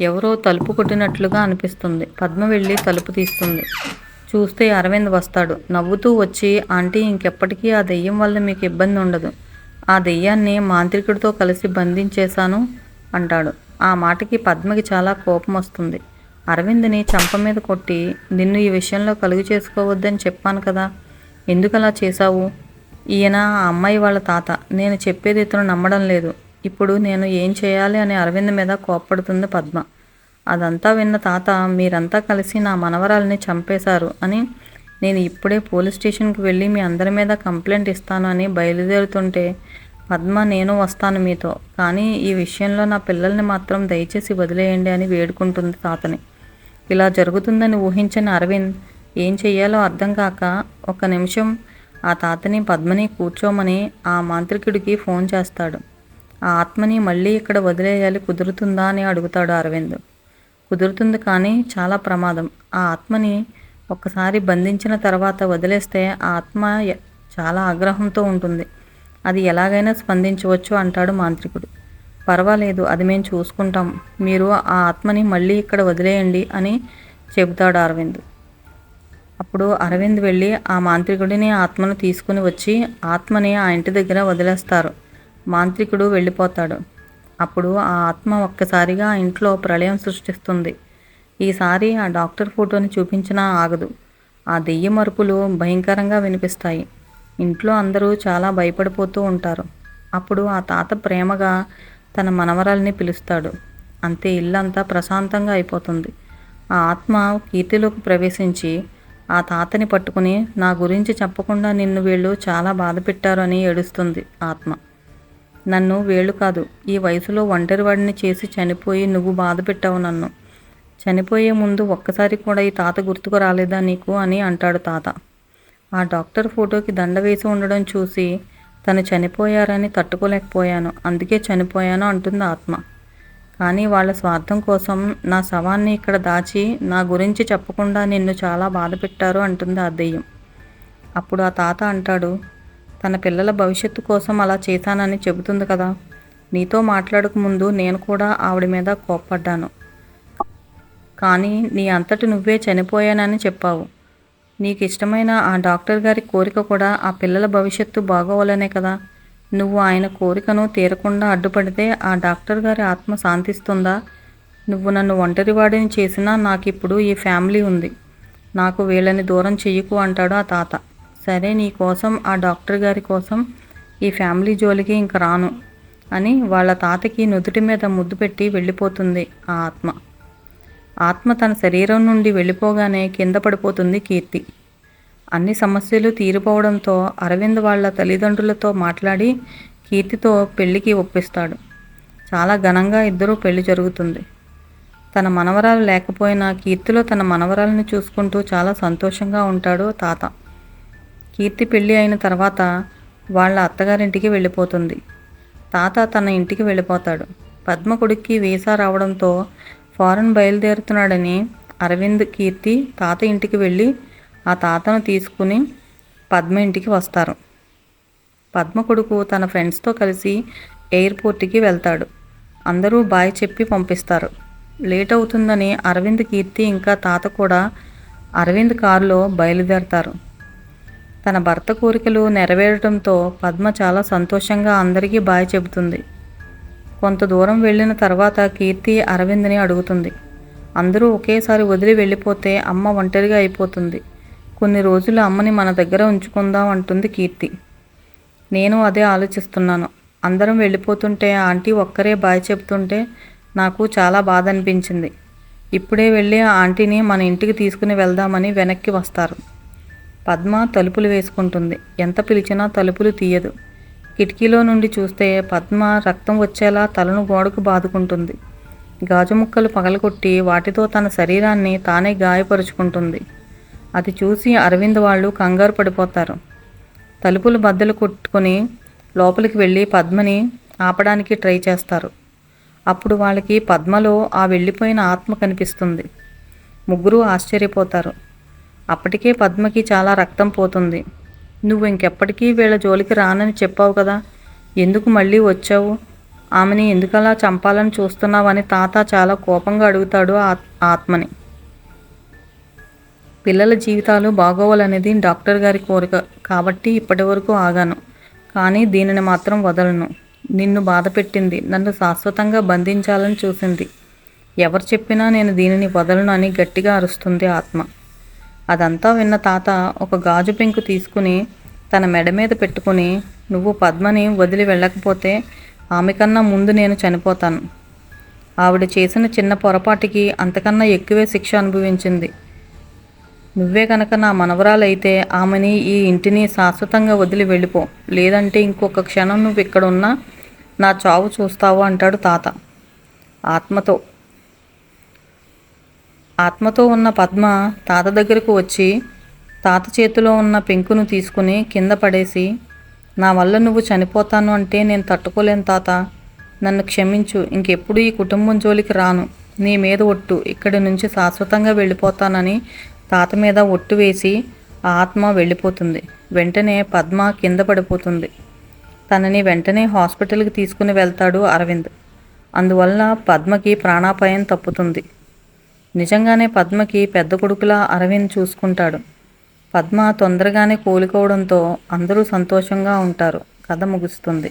ఎవరో తలుపు కొట్టినట్లుగా అనిపిస్తుంది. పద్మ వెళ్ళి తలుపు తీస్తుంది. చూస్తే అరవింద్ వస్తాడు. నవ్వుతూ వచ్చి ఆంటీ ఇంకెప్పటికీ ఆ దెయ్యం వల్ల మీకు ఇబ్బంది ఉండదు. ఆ దెయ్యాన్ని మాంత్రికుడితో కలిసి బంధించేశాను అంటాడు. ఆ మాటకి పద్మకి చాలా కోపం వస్తుంది. అరవింద్ని చంప మీద కొట్టి నిన్ను ఈ విషయంలో కలుగు చేసుకోవద్దని చెప్పాను కదా. ఎందుకలా చేశావు? ఈయన ఆ అమ్మాయి వాళ్ళ తాత. నేను చెప్పేది ఇతను నమ్మడం లేదు. ఇప్పుడు నేను ఏం చేయాలి అని అరవింద్ మీద కోప్పడుతుంది పద్మ. అదంతా విన్న తాత మీరంతా కలిసి నా మనవరాల్ని చంపేశారు అని నేను ఇప్పుడే పోలీస్ స్టేషన్కి వెళ్ళి మీ అందరి మీద కంప్లైంట్ ఇస్తాను అని బయలుదేరుతుంటే పద్మ నేను వస్తాను మీతో కానీ ఈ విషయంలో నా పిల్లల్ని మాత్రం దయచేసి వదిలేయండి అని వేడుకుంటుంది తాతని. ఇలా జరుగుతుందని ఊహించని అరవింద్ ఏం చెయ్యాలో అర్థం కాక ఒక నిమిషం ఆ తాతని పద్మని కూర్చోమని ఆ మాంత్రికుడికి ఫోన్ చేస్తాడు. ఆ ఆత్మని మళ్ళీ ఇక్కడ వదిలేయాలి కుదురుతుందా అని అడుగుతాడు అరవింద్. కుదురుతుంది కానీ చాలా ప్రమాదం. ఆ ఆత్మని ఒక్కసారి బంధించిన తర్వాత వదిలేస్తే ఆ ఆత్మ చాలా ఆగ్రహంతో ఉంటుంది. అది ఎలాగైనా స్పందించవచ్చు అంటాడు మాంత్రికుడు. పర్వాలేదు అది మేము చూసుకుంటాం. మీరు ఆ ఆత్మని మళ్ళీ ఇక్కడ వదిలేయండి అని చెబుతాడు అరవింద్. అప్పుడు అరవింద్ వెళ్ళి ఆ మాంత్రికుడిని ఆత్మను తీసుకుని వచ్చి ఆత్మని ఆ ఇంటి దగ్గర వదిలేస్తారు. మాంత్రికుడు వెళ్ళిపోతాడు. అప్పుడు ఆ ఆత్మ ఒక్కసారిగా ఇంట్లో ప్రళయం సృష్టిస్తుంది. ఈసారి ఆ డాక్టర్ ఫోటోని చూపించినా ఆగదు. ఆ దెయ్యం అరుపులు భయంకరంగా వినిపిస్తాయి. ఇంట్లో అందరూ చాలా భయపడిపోతూ ఉంటారు. అప్పుడు ఆ తాత ప్రేమగా తన మనవరాల్ని పిలుస్తాడు. అంతే ఇల్లంతా ప్రశాంతంగా అయిపోతుంది. ఆ ఆత్మ కీర్తిలోకి ప్రవేశించి ఆ తాతని పట్టుకుని నా గురించి చెప్పకుండా నిన్ను వీళ్ళు చాలా బాధ పెట్టారు అని ఏడుస్తుంది ఆత్మ. నన్ను వేళ్ళు కాదు ఈ వయసులో ఒంటరివాడిని చేసి చనిపోయి నువ్వు బాధ పెట్టావు నన్ను. చనిపోయే ముందు ఒక్కసారి కూడా ఈ తాత గుర్తుకు రాలేదా నీకు అని అంటాడు తాత. ఆ డాక్టర్ ఫోటోకి దండ వేసి ఉండడం చూసి తను చనిపోయారని తట్టుకోలేకపోయాను అందుకే చనిపోయాను అంటుంది ఆత్మ. కానీ వాళ్ళ స్వార్థం కోసం నా శవాన్ని ఇక్కడ దాచి నా గురించి చెప్పకుండా నిన్ను చాలా బాధ పెట్టారు అంటుంది ఆ దెయ్యం. అప్పుడు ఆ తాత అంటాడు తన పిల్లల భవిష్యత్తు కోసం అలా చేశానని చెబుతుంది కదా. నీతో మాట్లాడక ముందు నేను కూడా ఆవిడ మీద కోప్పడ్డాను. కానీ నీ అంతటి నువ్వే చనిపోయానని చెప్పావు. నీకు ఇష్టమైన ఆ డాక్టర్ గారి కోరిక కూడా ఆ పిల్లల భవిష్యత్తు బాగోవాలనే కదా. నువ్వు ఆయన కోరికను తీరకుండా అడ్డుపడితే ఆ డాక్టర్ గారి ఆత్మ శాంతిస్తుందా? నువ్వు నన్ను ఒంటరివాడిని చేసినా నాకు ఇప్పుడు ఈ ఫ్యామిలీ ఉంది. నాకు వీళ్ళని దూరం చెయ్యకు అంటాడు ఆ తాత. సరే నీ కోసం ఆ డాక్టర్ గారి కోసం ఈ ఫ్యామిలీ జోలికి ఇంక రాను అని వాళ్ళ తాతకి నుదుటి మీద ముద్దు పెట్టి వెళ్ళిపోతుంది ఆ ఆత్మ. ఆత్మ తన శరీరం నుండి వెళ్ళిపోగానే కింద పడిపోతుంది కీర్తి. అన్ని సమస్యలు తీరిపోవడంతో అరవింద్ వాళ్ళ తల్లిదండ్రులతో మాట్లాడి కీర్తితో పెళ్ళికి ఒప్పిస్తాడు. చాలా ఘనంగా ఇద్దరూ పెళ్ళి జరుగుతుంది. తన మనవరాలు లేకపోయినా కీర్తిలో తన మనవరాలను చూసుకుంటూ చాలా సంతోషంగా ఉంటాడు తాత. కీర్తి పెళ్ళి అయిన తర్వాత వాళ్ళ అత్తగారింటికి వెళ్ళిపోతుంది. తాత తన ఇంటికి వెళ్ళిపోతాడు. పద్మ కొడుక్కి వీసా రావడంతో ఫారెన్ బయలుదేరుతున్నాడని అరవింద్ కీర్తి తాత ఇంటికి వెళ్ళి ఆ తాతను తీసుకుని పద్మ ఇంటికి వస్తారు. పద్మ కొడుకు తన ఫ్రెండ్స్తో కలిసి ఎయిర్పోర్ట్కి వెళ్తాడు. అందరూ బాయ్ చెప్పి పంపిస్తారు. లేట్ అవుతుందని అరవింద్ కీర్తి ఇంకా తాత కూడా అరవింద్ కారులో బయలుదేరతారు. తన భర్త కోరికలు నెరవేరడంతో పద్మ చాలా సంతోషంగా అందరికీ బాయ్ చెబుతుంది. కొంత దూరం వెళ్ళిన తర్వాత కీర్తి అరవింద్ని అడుగుతుంది. అందరూ ఒకేసారి వదిలి వెళ్ళిపోతే అమ్మ ఒంటరిగా అయిపోతుంది. కొన్ని రోజులు అమ్మని మన దగ్గర ఉంచుకుందాం అంటుంది కీర్తి. నేను అదే ఆలోచిస్తున్నాను. అందరం వెళ్ళిపోతుంటే ఆంటీ ఒక్కరే బాయ్ చెప్తుంటే నాకు చాలా బాధ అనిపించింది. ఇప్పుడే వెళ్ళి ఆ ఆంటీని మన ఇంటికి తీసుకుని వెళ్దామని వెనక్కి వస్తారు. పద్మ తలుపులు వేసుకుంటుంది. ఎంత పిలిచినా తలుపులు తీయదు. కిటికీలో నుండి చూస్తే పద్మ రక్తం వచ్చేలా తలను గోడకు బాదుకుంటుంది. గాజు ముక్కలు పగలగొట్టి వాటితో తన శరీరాన్ని తానే గాయపరుచుకుంటుంది. అది చూసి అరవింద్ వాళ్ళు కంగారు పడిపోతారు. తలుపులు బద్దలు కొట్టుకొని లోపలికి వెళ్ళి పద్మని ఆపడానికి ట్రై చేస్తారు. అప్పుడు వాళ్ళకి పద్మలో ఆ వెళ్ళిపోయిన ఆత్మ కనిపిస్తుంది. ముగ్గురు ఆశ్చర్యపోతారు. అప్పటికే పద్మకి చాలా రక్తం పోతుంది. నువ్వు ఇంకెప్పటికీ వీళ్ళ జోలికి రానని చెప్పావు కదా. ఎందుకు మళ్ళీ వచ్చావు? ఆమెని ఎందుకలా చంపాలని చూస్తున్నావని తాత చాలా కోపంగా అడుగుతాడు ఆత్- ఆత్మని. పిల్లల జీవితాలు బాగోవాలనేది డాక్టర్ గారి కోరిక. కాబట్టి ఇప్పటి వరకు ఆగాను. కానీ దీనిని మాత్రం వదలను. నిన్ను బాధ పెట్టింది. నన్ను శాశ్వతంగా బంధించాలని చూసింది. ఎవరు చెప్పినా నేను దీనిని వదలను అని గట్టిగా అరుస్తుంది ఆత్మ. అదంతా విన్న తాత ఒక గాజు పెంకు తీసుకుని తన మెడ మీద పెట్టుకుని నువ్వు పద్మని వదిలి వెళ్ళకపోతే ఆమె కన్నా ముందు నేను చనిపోతాను. ఆవిడ చేసిన చిన్న పొరపాటికి అంతకన్నా ఎక్కువే శిక్ష అనుభవించింది. నువ్వే కనుక నా మనవరాలైతే ఆమెని ఈ ఇంటిని శాశ్వతంగా వదిలి వెళ్ళిపో. లేదంటే ఇంకొక క్షణం నువ్వు ఇక్కడ ఉన్నా నా చావు చూస్తావు అంటాడు తాత. ఆత్మతో ఆత్మతో ఉన్న పద్మ తాత దగ్గరకు వచ్చి తాత చేతిలో ఉన్న పెంకును తీసుకుని కింద పడేసి నా వల్ల నువ్వు చనిపోతాను అంటే నేను తట్టుకోలేను తాత. నన్ను క్షమించు ఇంకెప్పుడు ఈ కుటుంబం జోలికి రాను. నీ మీద ఒట్టు ఇక్కడి నుంచి శాశ్వతంగా వెళ్ళిపోతానని తాత మీద ఒట్టు వేసి ఆ ఆత్మ వెళ్ళిపోతుంది. వెంటనే పద్మ కింద పడిపోతుంది. తనని వెంటనే హాస్పిటల్కి తీసుకుని వెళ్తాడు అరవింద్. అందువల్ల పద్మకి ప్రాణాపాయం తప్పుతుంది. నిజంగానే పద్మకి పెద్ద కొడుకులా అరవింద్ చూసుకుంటాడు. పద్మ తొందరగానే కోలుకోవడంతో అందరూ సంతోషంగా ఉంటారు. కథ ముగుస్తుంది.